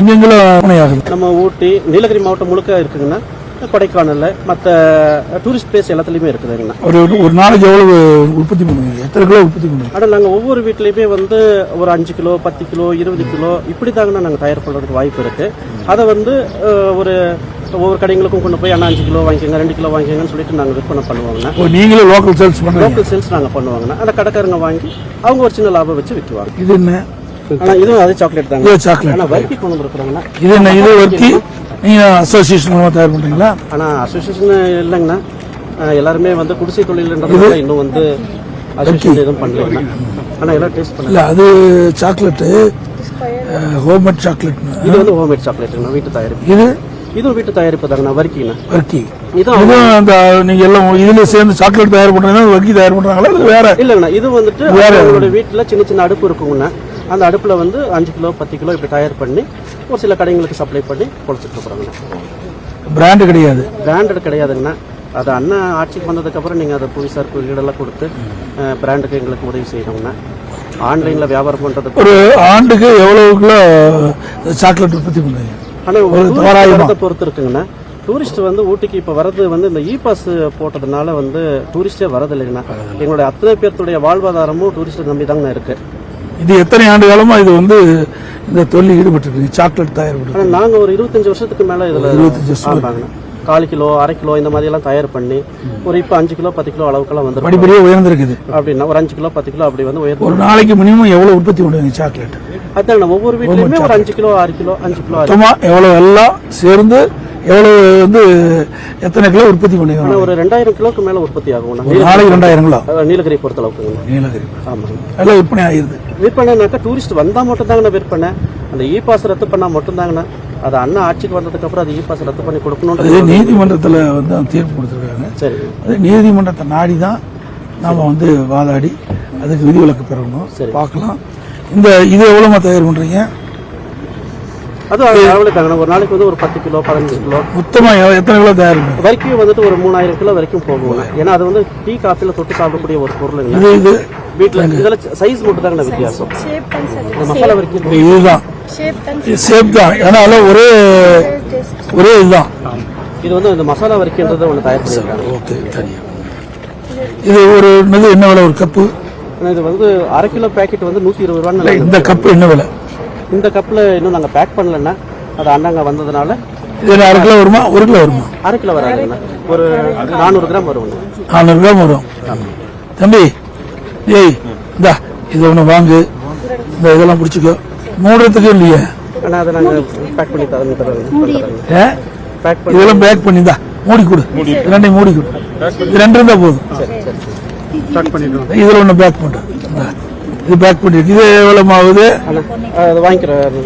எங்கெங்கெல்லாம் நம்ம ஊட்டி நீலகிரி மாவட்டம் முழுக்க இருக்குங்கண்ணா கொடைக்கானல்ல மற்ற டூரிஸ்ட் பிளேஸ் எல்லாத்துலேயுமே இருக்குதுங்கண்ணா. ஒரு ஒரு நாளைக்கு எவ்வளவு உற்பத்தி பண்ணுவீங்க? எத்தனை கிலோ உற்பத்தி பண்ணுவீங்க? ஆனால் நாங்கள் ஒவ்வொரு வீட்லேயுமே வந்து ஒரு அஞ்சு கிலோ பத்து கிலோ இருபது கிலோ இப்படி தாங்கண்ணா நாங்கள் தயார் பண்ணுறதுக்கு வாய்ப்பு இருக்கு. அதை வந்து ஒரு ஒவ்வொரு கடைங்களுக்கும் கொண்டு போய் அண்ணா அஞ்சு கிலோ வாங்கிக்கோங்க ரெண்டு கிலோ வாங்கிக்கோங்கன்னு சொல்லிட்டு நாங்கள் விற்பனை பண்ணுவாங்கண்ணா. இப்போ நீங்களே லோக்கல் சேல்ஸ் லோக்கல் சேல்ஸ் நாங்கள் பண்ணுவாங்கண்ணா. அந்த கடைக்காரங்க வாங்கி அவங்க ஒரு சின்ன லாபம் வச்சு விற்குவாங்க இது என்ன? ஆனால் இதுவும் அதே சாக்லேட் தாங்க. இது சாக்லேட் ஆனால் வறுக்கி கொண்டு வந்துருக்குறாங்கண்ணா இது என்ன இது வர்க்கி? அசோசியேஷன் தயார் பண்றீங்களா? ஆனால் அசோசியேஷன் இல்லைங்கண்ணா. எல்லாருமே வந்து குடிசை தொழில்ன்றதுனால இன்னும் வந்து அசோசியேஷன் எதுவும் பண்ணலைங்கண்ணா. ஆனால் எல்லாம் டேஸ்ட் பண்ணல இல்ல அது சாக்லேட்டு ஹோம்மேட் சாக்லேட் இது வந்து ஹோம்மேட் சாக்லேட்டுங்கண்ணா வீட்டு தயாரிப்பு. இது? இதுவும் வீட்டு தயாரிப்பு தாங்கண்ணா வறுக்கிங்கண்ணா வர்க்கி. இதுவும் அந்த நீங்க எல்லாம் இதுல சேர்ந்து சாக்லேட் தயார் பண்றீங்கன்னா வர்க்கி தயார் பண்றாங்களா வேற? இல்லைங்கண்ணா இது வந்துட்டு அவங்களோட வீட்டில் சின்ன சின்ன அடுப்பு இருக்குங்கண்ணா. அந்த அடுப்பில் வந்து அஞ்சு கிலோ பத்து கிலோ இப்படி தயார் பண்ணி ஒரு சில கடைங்களுக்கு சப்ளை பண்ணி கொடுத்துட்டு இருக்கிறாங்கண்ணா பிராண்டு கிடையாது. பிராண்டட் கிடையாதுங்கண்ணா. அது அண்ணன் ஆட்சிக்கு வந்ததுக்கப்புறம் நீங்கள் அதை புவிசார் குறியீடெல்லாம் கொடுத்து பிராண்டுக்கு எங்களுக்கு உதவி செய்யணுங்கண்ணா. ஆன்லைனில் வியாபாரம் பண்ணுறதுக்கு ஒரு ஆண்டுக்கு எவ்வளவு கிலோ சாக்லேட் உற்பத்தி பண்ணுவீங்க? ஆனால் பொறுத்து இருக்குங்கண்ணா. டூரிஸ்ட் வந்து ஊட்டிக்கு இப்போ வரது வந்து இந்த இ பாஸ் போட்டதுனால வந்து டூரிஸ்டே வரது இல்லைங்கண்ணா எங்களுடைய அத்தனை பேர்த்துடைய வாழ்வாதாரமும் டூரிஸ்ட்டை நம்பி தாங்கண்ணா இருக்கு. இது எத்தனை ஆண்டு காலமா இது வந்து இந்த தொழில் ஈடுபட்டு இருக்கு சாக்லேட் தயார் ஆனால் நாங்கள் ஒரு இருபத்தஞ்சு வருஷத்துக்கு மேலே இதில் இருபத்தஞ்சு வருஷம் கால் கிலோ அரை கிலோ இந்த மாதிரி எல்லாம் தயார் பண்ணி ஒரு இப்போ அஞ்சு கிலோ பத்து கிலோ அளவுக்கெல்லாம் வந்துடும் படிப்படியே உயர்ந்திருக்குது. அப்படின்னா ஒரு அஞ்சு கிலோ பத்து கிலோ அப்படி வந்து உயர்ந்து ஒரு நாளைக்கு மினிமம் எவ்வளவு உற்பத்தி பண்ணுவீங்க சாக்லேட் அதான் ஒவ்வொரு வீட்லயுமே ஒரு அஞ்சு கிலோ ஆறு கிலோ அஞ்சு கிலோ. எவ்வளவு எல்லாம் சேர்ந்து எவ்வளவு வந்து எத்தனை கிலோ உற்பத்தி பண்ணுவீங்க. ஒரு ரெண்டாயிரம் கிலோக்கு மேல உற்பத்தி ஒரு நாளைக்கு ரெண்டாயிரம் கிலோ? நீலகிரி பொறுத்த அளவுக்குங்கண்ணா நீலகிரி. ஆமாங்க எல்லாம் விற்பனை ஆகிருது விற்பனைனாக்கா டூரிஸ்ட் வந்தா மட்டும் தாங்கண்ணா விற்பனை. அந்த இ பாஸ் ரத்து பண்ணா மட்டும் தாங்கண்ணா அது அண்ணா ஆட்சிக்கு வந்ததுக்கு அப்புறம் அது இ பாஸ் ரத்து பண்ணி கொடுக்கணும் நீதிமன்றத்தில் வந்து தீர்ப்பு கொடுத்துருக்காங்க. சரி. அது நீதிமன்றத்தை நாடி தான் நாம வந்து வாதாடி அதுக்கு விதிவிலக்கு பெறணும். பார்க்கலாம். இந்த இது எவ்வளோமா தயார் பண்றீங்க? அது அளவுல தாங்கண்ணா ஒரு நாளைக்கு வந்து ஒரு பத்து கிலோ பதினஞ்சு கிலோ. மொத்தமா எவ்- எத்தனை கிலோ தயார் பண்ணுங்க வரைக்கும் வந்துட்டு ஒரு மூணாயிரம் கிலோ வரைக்கும் போகுங்கண்ணா ஏன்னா அது வந்து டீ காஃபில தொட்டு சாப்பிடக்கூடிய ஒரு பொருளுங்க. இது இது. வீட்டுல இதுல சைஸ் மட்டும் தாங்கண்ணா வித்தியாசம். இந்த மசாலா வரைக்கும். இதுதான். சேப் தான். ஏன்னா ஒரே ஒரே இதுதான். இது வந்து இந்த மசாலா வரைக்கும்ன்றதை ஒன்று தயார் பண்ணியிருக்காங்க ஓகே இது ஒரு என்ன விலை ஒரு கப்பு? இது வந்து அரை கிலோ பேக்கெட் வந்து நூற்றி இருபது ரூபான்னு இந்த கப்பு என்ன விலை? இந்த கப்பில் இன்னும் நாங்கள் பேக் பண்ணலன்னா அது அண்ணாங்க வந்ததுனால இது அரை கிலோ வருமா? ஒரு கிலோ வருமா? அரை கிலோ வராதுங்கண்ணா ஒரு நானூறு கிராம் வருங்கண்ணா நானூறு கிராம் வரும். தம்பி ஏய் இந்தா இது ஒன்று வாங்கு. இந்த இதெல்லாம் பிடிச்சிக்கோ. மூடுறதுக்கு இல்லையே. ஆனால் அதை நாங்கள் பேக் பண்ணி தரோம் தரோம் ஏ? பேக் பண்ணி இதெல்லாம் பேக் பண்ணி இந்தா மூடி கொடு. ரெண்டையும் மூடி கொடு. இது ரெண்டு இருந்தா போதும். இதுல ஒன்று பேக் பண்ணு இந்தா. இது பேக் பண்ணிருக்கு இது எவ்வளவு ஆகுது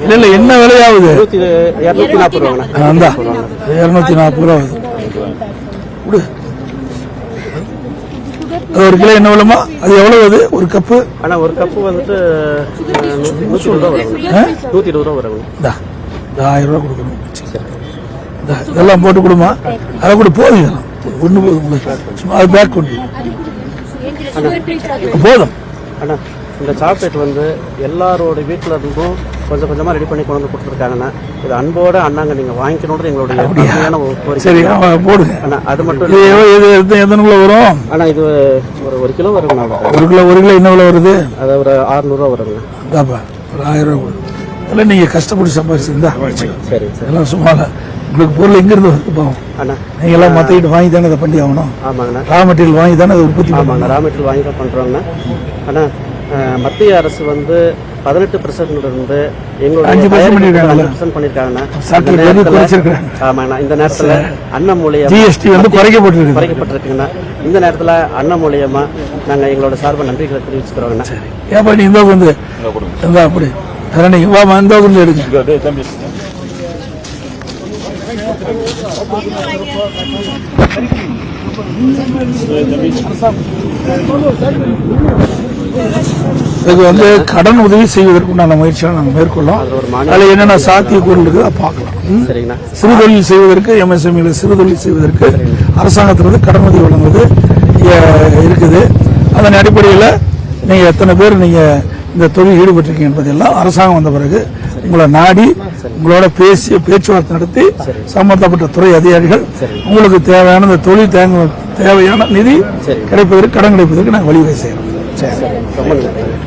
இல்ல இல்ல என்ன விலையாகுது? இரநூத்தி நாற்பது ரூபா. ஆகுது அது ஒரு கிலோ என்ன விலைமா? அது எவ்வளவு அது? ஒரு கப்பு? ஆனால் ஒரு கப்பு வந்துட்டு நூற்றி இருபது ரூபா இருபது ரூபா வருங்க இந்தா. ஆயிரம் ரூபா கொடுக்கணும். இதெல்லாம் போட்டு கொடுமா. அதை கூட போதும் ஒன்று போதும். அது பேக் பண்ணி போதும். அண்ணா இந்த சாக்லேட் வந்து எல்லாரோட வீட்டில் இருந்தும் கொஞ்சம் கொஞ்சமாக ரெடி பண்ணி கொண்டு வந்து கொடுத்துருக்காங்கண்ணா. இது அன்போட அண்ணாங்க நீங்கள் வாங்கிக்கணுன்றது எங்களுடைய உண்மையான ஒரு சரி போடுங்க. அண்ணா அது மட்டும் இது இது எத்தனை கிலோ வரும்? அண்ணா இது ஒரு ஒரு கிலோ வருங்கண்ணா. ஒரு கிலோ ஒரு கிலோ என்ன விலை வருது? அது ஒரு அறுநூறுவா வருங்க இந்தாப்பா ஒரு ஆயிரம் ரூபா. அதெல்லாம் நீங்க கஷ்டப்பட்டு சம்பாதிச்சிருந்தா சரி சரி. இதெல்லாம் சும்மா. உங்களுக்கு பொருள் எங்க இருந்து வருது பாவம்? அண்ணா. நீங்க எல்லாம் மத்திக்கிட்டு வாங்கி தானே அதை பண்ணி ஆகணும்? ஆமாங்கண்ணா. ரா மெட்டீரியல் வாங்கி தானே அதை உற்பத்தி ஆமாங்க ரா மெட்டீரியல் வாங்கி தான் பண்ணுறோங்கண்ணா அண்ணா மத்திய அரசு வந்து பதினெட்டு பர்சன்ட் இருந்து எங்களுடைய 5% பண்ணிருக்காங்கல்ல? அஞ்சு பர்சன்ட் பண்ணியிருக்காங்கண்ணா ஆமாண்ணா இந்த நேரத்தில் அண்ணன் மூலியம் ஜிஎஸ்டி வந்து குறைக்கப்பட்டிருக்கு குறைக்கப்பட்டிருக்குங்கண்ணா. இந்த நேரத்தில் அண்ணன் மூலியமா நாங்கள் எங்களோட சார்பை நன்றிகளை தெரிவிச்சுக்கிறோங்கண்ணா. ஏப்பா நீ இந்த வந்து அப்படி. நீங்க. வாமா இந்த வந்து எடுங்க. இது வந்து கடன் உதவி செய்வதற்குண்டான முயற்சிகளை நாங்கள் மேற்கொள்ளோம் அதில் என்னென்ன சாத்தியக்கூறு இருக்குது பார்க்கலாம். ம்? சரிங்கண்ணா. சிறு தொழில் செய்வதற்கு எம்எஸ்எம்இல சிறு தொழில் செய்வதற்கு அரசாங்கத்திலிருந்து கடன் உதவி வழங்குவது இருக்குது. அதன் அடிப்படையில் நீங்கள் எத்தனை பேர் நீங்கள் இந்த தொழில் ஈடுபட்டிருக்கீங்க என்பதெல்லாம் அரசாங்கம் வந்த பிறகு உங்களை நாடி உங்களோட பேசி பேச்சுவார்த்தை நடத்தி சம்பந்தப்பட்ட துறை அதிகாரிகள் உங்களுக்கு தேவையான இந்த தொழில் தேங்க தேவையான நிதி கிடைப்பதற்கு கடன் கிடைப்பதற்கு நாங்கள் வழிவகை Saya.